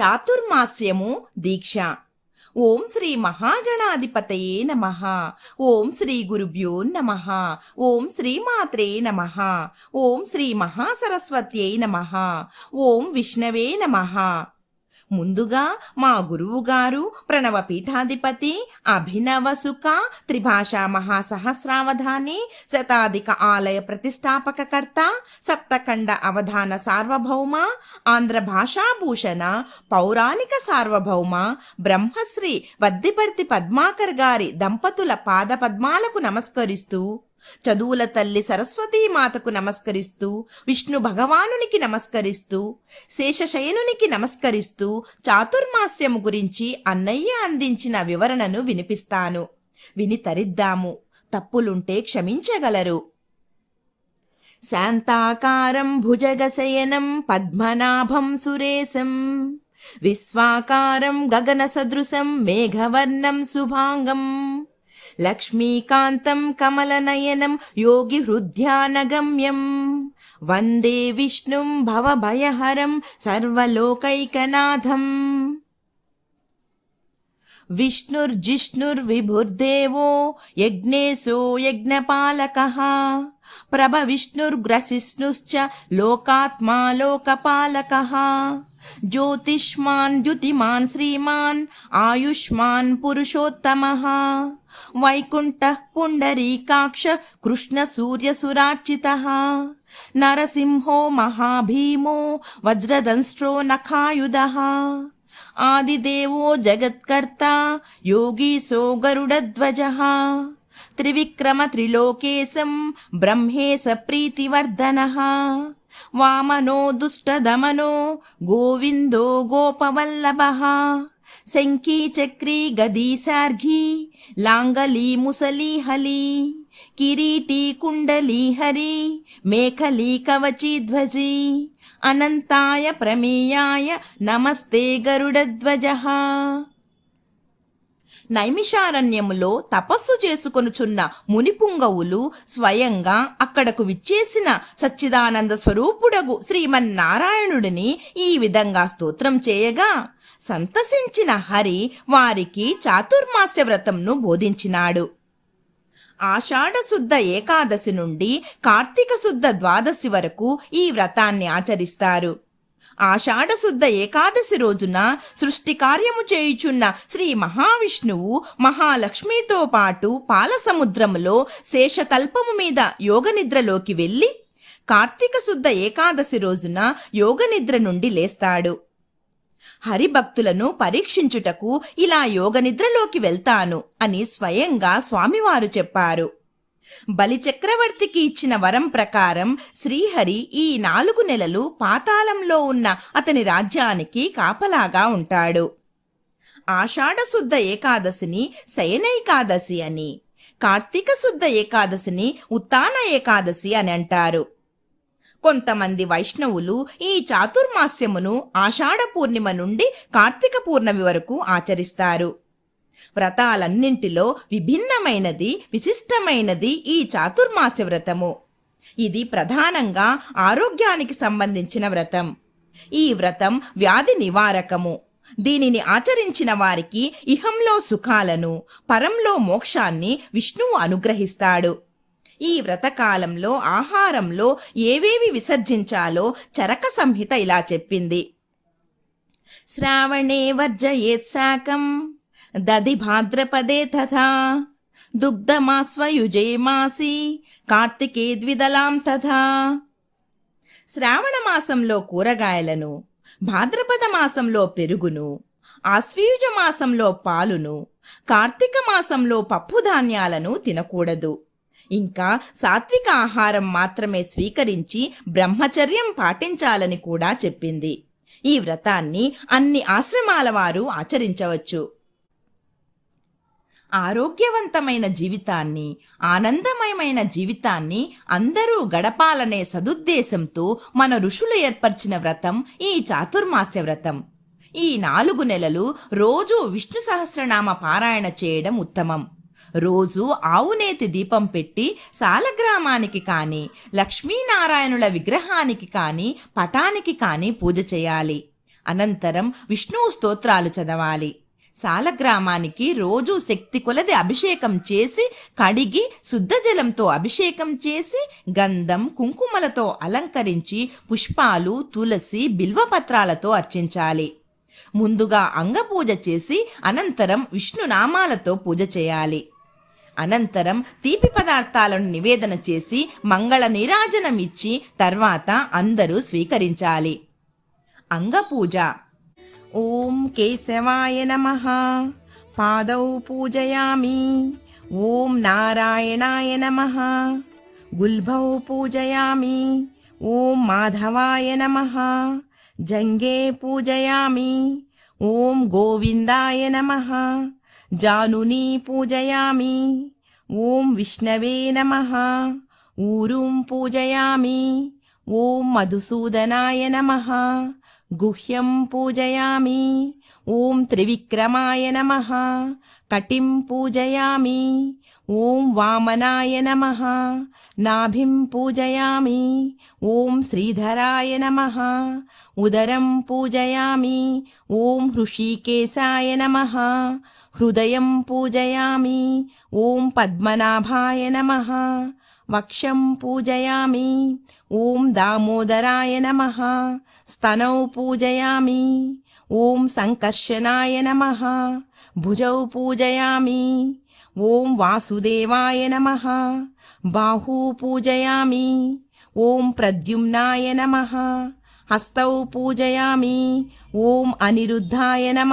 చాతుర్మాస్యము దీక్ష. ఓం శ్రీ మహాగణాధిపతయే నమ. ఓం శ్రీ గురుభ్యో నమ. ఓం శ్రీమాత్రే నమ. ఓం శ్రీ మహాసరస్వత్యై నమ. ఓం విష్ణవే నమ. ముందుగా మా గురువుగారు ప్రణవ పీఠాధిపతి అభినవ సుఖ త్రిభాషా మహాసహస్రావధాని శతాధిక ఆలయ ప్రతిష్టాపకకర్త సప్తఖండ అవధాన సార్వభౌమ ఆంధ్ర భాషాభూషణ పౌరాణిక సార్వభౌమ బ్రహ్మశ్రీ వద్దిపర్తి పద్మాకర్ గారి దంపతుల పాద పద్మాలకు నమస్కరిస్తూ చదువుల తల్లి సరస్వతీమాతకు నమస్కరిస్తూ విష్ణు భగవానునికి నమస్కరిస్తూ శేషశయనునికి నమస్కరిస్తూ చాతుర్మాస్యము గురించి అన్నయ్య అందించిన వివరణను వినిపిస్తాను. విని తరిద్దాము. తప్పులుంటే క్షమించగలరు. శాంతాకారం భుజగశయనం పద్మనాభం సురేశం. విశ్వాకారం గగన సదృశం మేఘవర్ణం శుభాంగం. లక్ష్మీకాంతం కమలనయనం యోగి హృద్యానగమ్యం. వందే విష్ణుం భవభయహరం సర్వలోకైకనాథం. విష్ణుర్జిష్ణుర్విభుర్దేవో యజ్ఞేశో యజ్ఞపాలకः. ప్రభవిష్ణుర్గ్రసిష్ణుశ్చ లోకాత్మా లోకపాలకः జ్యోతిష్మాన్ ద్యుతిమాన్ శ్రీమాన్ ఆయుష్మాన్ పురుషోత్తమः. వైకుంఠ పుండరీకాక్ష కృష్ణ కృష్ణసూర్యసురార్చితः. నరసింహో మహాభీమో వజ్రదంశ్రో నఖాయుధ. ఆదిదేవో జగత్కర్త యోగీ గరుడధ్వజः. త్రివిక్రమ త్రిలోకేశం బ్రహ్మేశ ప్రీతివర్ధనः. వామనో దుష్టదమనో గోవిందో గోపవల్లభ. శంఖీ చక్రీ గదీశార్ఘీ లాంగలీ ముసలీ హలి కిరీటీ కుండలీ హరి మేఖలీ కవచీ ధ్వజీ అనంతాయ ప్రమేయాయ నమస్తే గరుడధ్వజ నైమిషారణ్యములో తపస్సు చేసుకొనుచున్న మునిపుంగవులు స్వయంగా అక్కడకు విచ్చేసిన సచ్చిదానంద స్వరూపుడగు శ్రీమన్నారాయణుడిని ఈ విధంగా స్తోత్రం చేయగా సంతసించిన హరి వారికి చాతుర్మాస్య వ్రతంను బోధించినాడు. ఆషాఢశుద్ధ ఏకాదశి నుండి కార్తీక శుద్ధ ద్వాదశి వరకు ఈ వ్రతాన్ని ఆచరిస్తారు. ఆషాఢశుద్ధ ఏకాదశి రోజున సృష్టి కార్యము చేయుచున్న శ్రీ మహావిష్ణువు మహాలక్ష్మితో పాటు పాలసముద్రములో శేషతల్పము మీద యోగనిద్రలోకి వెళ్ళి కార్తీక శుద్ధ ఏకాదశి రోజున యోగనిద్ర నుండి లేస్తాడు. హరిభక్తులను పరీక్షించుటకు ఇలా యోగనిద్రలోకి వెళ్తాను అని స్వయంగా స్వామివారు చెప్పారు. బలిచక్రవర్తికి ఇచ్చిన వరం ప్రకారం శ్రీహరి ఈ నాలుగు నెలలు పాతాళంలో ఉన్న అతని రాజ్యానికి కాపలాగా ఉంటాడు. ఆషాఢశుద్ధ ఏకాదశిని శయనైకాదశి అని కార్తీక శుద్ధ ఏకాదశిని ఉత్తాన ఏకాదశి అని అంటారు. కొంతమంది వైష్ణవులు ఈ చాతుర్మాస్యమును ఆషాఢ పూర్ణిమ నుండి కార్తీక పూర్ణమి వరకు ఆచరిస్తారు. వ్రతాలన్నింటిలో విభిన్నమైనది విశిష్టమైనది ఈ చాతుర్మాస్య వ్రతము. ఇది ప్రధానంగా ఆరోగ్యానికి సంబంధించిన వ్రతం. ఈ వ్రతం వ్యాధి నివారకము. దీనిని ఆచరించిన వారికి ఇహంలో సుఖాలను పరంలో మోక్షాన్ని విష్ణువు అనుగ్రహిస్తాడు. ఈ వ్రతకాలంలో ఆహారంలో ఏవేవి విసర్జించాలో చరక సంహిత ఇలా చెప్పింది. శ్రావణే వర్జయేత్సాకం దది భాద్రపదే తథా దుగ్ధమాస్వయుజే మాసి కార్తికే ద్విదలాం తథా. శ్రావణ మాసంలో కూరగాయలను భాద్రపద మాసంలో పెరుగును ఆశ్వీయుజ మాసంలో పాలును కార్తీక మాసంలో పప్పు ధాన్యాలను తినకూడదు. ఇంకా సాత్విక ఆహారం మాత్రమే స్వీకరించి బ్రహ్మచర్యం పాటించాలని కూడా చెప్పింది. ఈ వ్రతాన్ని అన్ని ఆశ్రమాల వారు ఆచరించవచ్చు. ఆరోగ్యవంతమైన జీవితాన్ని ఆనందమయమైన జీవితాన్ని అందరూ గడపాలనే సదుద్దేశంతో మన ఋషులు ఏర్పరిచిన వ్రతం ఈ చాతుర్మాస్య వ్రతం. ఈ నాలుగు నెలలు రోజు విష్ణు సహస్రనామ పారాయణ చేయడం ఉత్తమం. రోజు ఆవునేతి దీపం పెట్టి సాలగ్రామానికి కానీ లక్ష్మీనారాయణుల విగ్రహానికి కానీ పటానికి కానీ పూజ చేయాలి. అనంతరం విష్ణు స్తోత్రాలు చదవాలి. సాలగ్రామానికి రోజు శక్తి కొలది అభిషేకం చేసి కడిగి శుద్ధ జలంతో అభిషేకం చేసి గంధం కుంకుమలతో అలంకరించి పుష్పాలు తులసి బిల్వపత్రాలతో అర్చించాలి. ముందుగా అంగపూజ చేసి అనంతరం విష్ణు నామాలతో పూజ చేయాలి. అనంతరం తీపి పదార్థాలను నివేదన చేసి మంగళ నీరాజనం ఇచ్చి తర్వాత అందరూ స్వీకరించాలి. అంగపూజ. ఓం కేశవాయ నమ. పాదౌ పూజయామి. ఓం నారాయణాయ నమ. గుల్భౌ పూజయామి. ఓం మాధవాయ నమ. జంగే పూజయామి. ఓం గోవిందాయ నమ. జానుని పూజయామి ఓం విష్ణవే నమ ఊరుం పూజయామి ఓం మధుసూదనాయ నమ గుహ్యం పూజయామి. ఓం త్రివిక్రమాయ నమ. కటిం పూజయామి. ఓం వామనాయ నమ. నాభిం పూజయామి. ఓం శ్రీధరాయ నమ. ఉదరం పూజయామి. ఓం హృషికేశాయ నమ. హృదయం పూజయామి. ఓం పద్మనాభాయ నమ. వక్షం పూజయామి. ఓం దామోదరాయ నమ. స్తనౌ పూజయామి. ఓం సంకర్షణాయ నమ. భుజౌ పూజయామి. ఓం వాసుదేవాయ నమ. బాహూ పూజయామి. ఓం ప్రద్యుమ్నాయ నమ. హస్తౌ పూజయామి. ఓం అనిరుద్ధాయ నమ.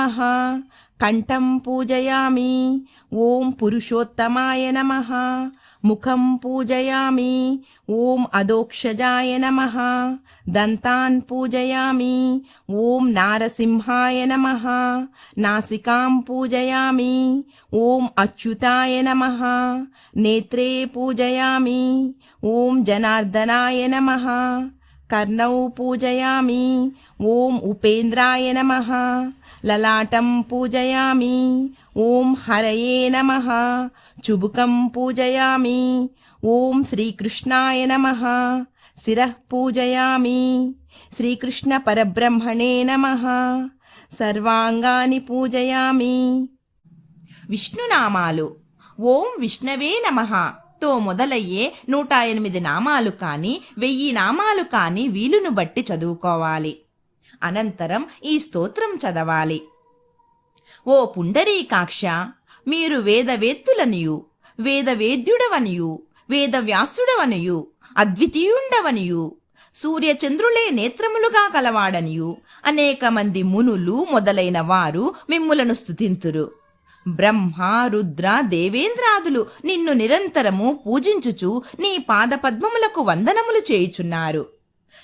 కంఠం పూజయామి. ఓం పురుషోత్తమాయ నమ. ముఖం పూజయామి. ఓం అదోక్షజాయ నమ. దంతాన్ పూజయామి. ఓం నారసింహాయ నమ. నాసికాం పూజయామి. ఓం అచ్యుతాయ నమ. నేత్రే పూజయామి. ఓం జనార్దనాయ నమ. కర్ణౌ పూజయామి. ఓం ఉపేంద్రాయ నమ. లలాటం పూజయామి. ఓం హరయే నమ. చుబుకం పూజయామి. ఓం శ్రీకృష్ణాయ నమ. శిరః పూజయామి. శ్రీకృష్ణ పరబ్రహ్మణే నమ. సర్వాంగాని పూజయామి. విష్ణునామాలు. ఓం విష్ణవే నమ. తో మొదలయ్యే నూట ఎనిమిది నామాలు కానీ వెయ్యి నామాలు కానీ వీలును బట్టి చదువుకోవాలి. అనంతరం ఈ స్తోత్రం చదవాలి. ఓ పుండరీకాక్ష మీరు వేదవేత్తులనియు వేదవేద్యుడవనియు వేదవ్యాసుడవనియు అద్వితీయుండవనియు సూర్యచంద్రులే నేత్రములుగా కలవాడనియు అనేక మంది మునులు మొదలైన వారు మిమ్ములను స్తుతింతురు. బ్రహ్మ రుద్ర దేవేంద్రాదులు నిన్ను నిరంతరము పూజించుచు నీ పాదపద్మములకు వందనములు చేయుచున్నారు.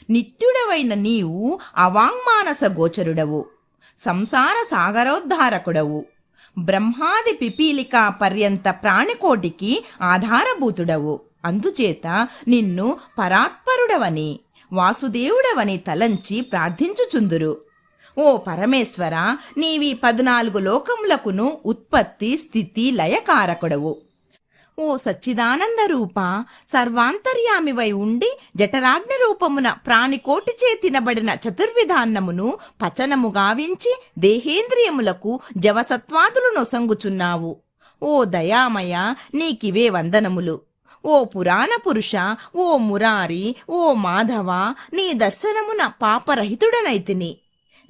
నిత్యుడవైన నీవు అవాంగ్మానస గోచరుడవు. సంసార సాగరోద్ధారకుడవు. బ్రహ్మాది పిపీలిక పర్యంత ప్రాణికోటికి ఆధారభూతుడవు. అందుచేత నిన్ను పరాత్పరుడవని వాసుదేవుడవని తలంచి ప్రార్థించుచుందురు. ఓ పరమేశ్వర నీవి పద్నాలుగు లోకములకును ఉత్పత్తి స్థితి లయకారకుడవు. ఓ సచ్చిదానంద రూప సర్వాంతర్యామివై ఉండి జఠరాగ్ని రూపమున ప్రాణికోటిచే తినబడిన చతుర్విధాన్నమును పచనము గావించి దేహేంద్రియములకు జవసత్వాదులు నొసంగుచున్నావు. ఓ దయామయ నీకివే వందనములు. ఓ పురాణ పురుష ఓ మురారి ఓ మాధవ నీ దర్శనమున పాపరహితుడనైతిని.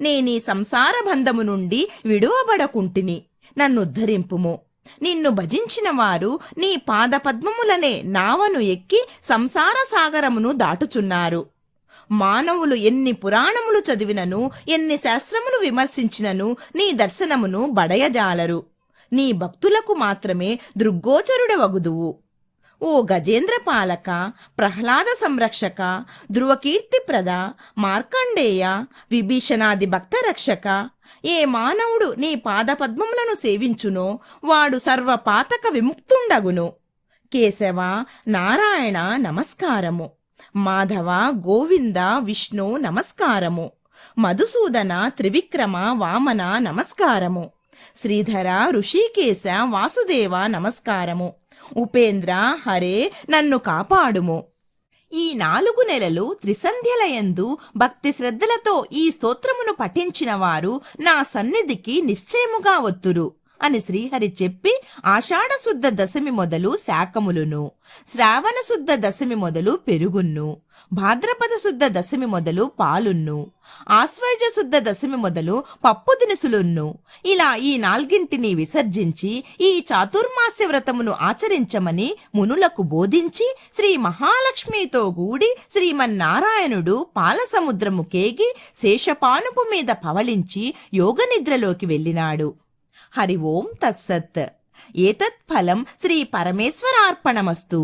నేనీ సంసార బంధము నుండి విడువబడకుంటిని. నన్నుద్ధరింపుము. నిన్ను భజించిన వారు నీ పాదపద్మములనే నావను ఎక్కి సంసార సాగరమును దాటుచున్నారు. మానవులు ఎన్ని పురాణములు చదివినను ఎన్ని శాస్త్రములు విమర్శించినను నీ దర్శనమును బడయజాలరు. నీ భక్తులకు మాత్రమే దృగ్గోచరుడవగుదువు. ఓ గజేంద్ర పాలక ప్రహ్లాద సంరక్షక ధ్రువకీర్తిప్రద మార్కండేయ విభీషణాది భక్త రక్షక ఏ మానవుడు నీ పాదపద్మములను సేవించునో వాడు సర్వపాతక విముక్తుండగును. కేశవ నారాయణ నమస్కారము. మాధవ గోవింద విష్ణు నమస్కారము. మధుసూదన త్రివిక్రమ వామన నమస్కారము. శ్రీధర ఋషికేశ వాసుదేవ నమస్కారము. ఉపేంద్ర హరే నన్ను కాపాడుము. ఈ నాలుగు నెలలు త్రిసంధ్యలయందు భక్తి శ్రద్ధలతో ఈ స్తోత్రమును పఠించిన వారు నా సన్నిధికి నిశ్చయముగా వత్తురు. అని శ్రీహరి చెప్పి ఆషాఢశుద్ధ దశమి మొదలు శాకములును శ్రావణ శుద్ధ దశమి మొదలు పెరుగున్ను భాద్రపద శుద్ధ దశమి మొదలు పాలున్ను ఆశ్వయుజ శుద్ధ దశమి మొదలు పప్పు దినుసులున్ను. ఇలా ఈ నాల్గింటిని విసర్జించి ఈ చాతుర్మాస్య వ్రతమును ఆచరించమని మునులకు బోధించి శ్రీ మహాలక్ష్మితో గూడి శ్రీమన్నారాయణుడు పాలసముద్రము కేగి శేషపానుపు మీద పవళించి యోగనిద్రలోకి వెళ్ళినాడు. హరి ఓం తత్సత్ ఏతత్ ఫలం శ్రీ పరమేశ్వరార్పణమస్తు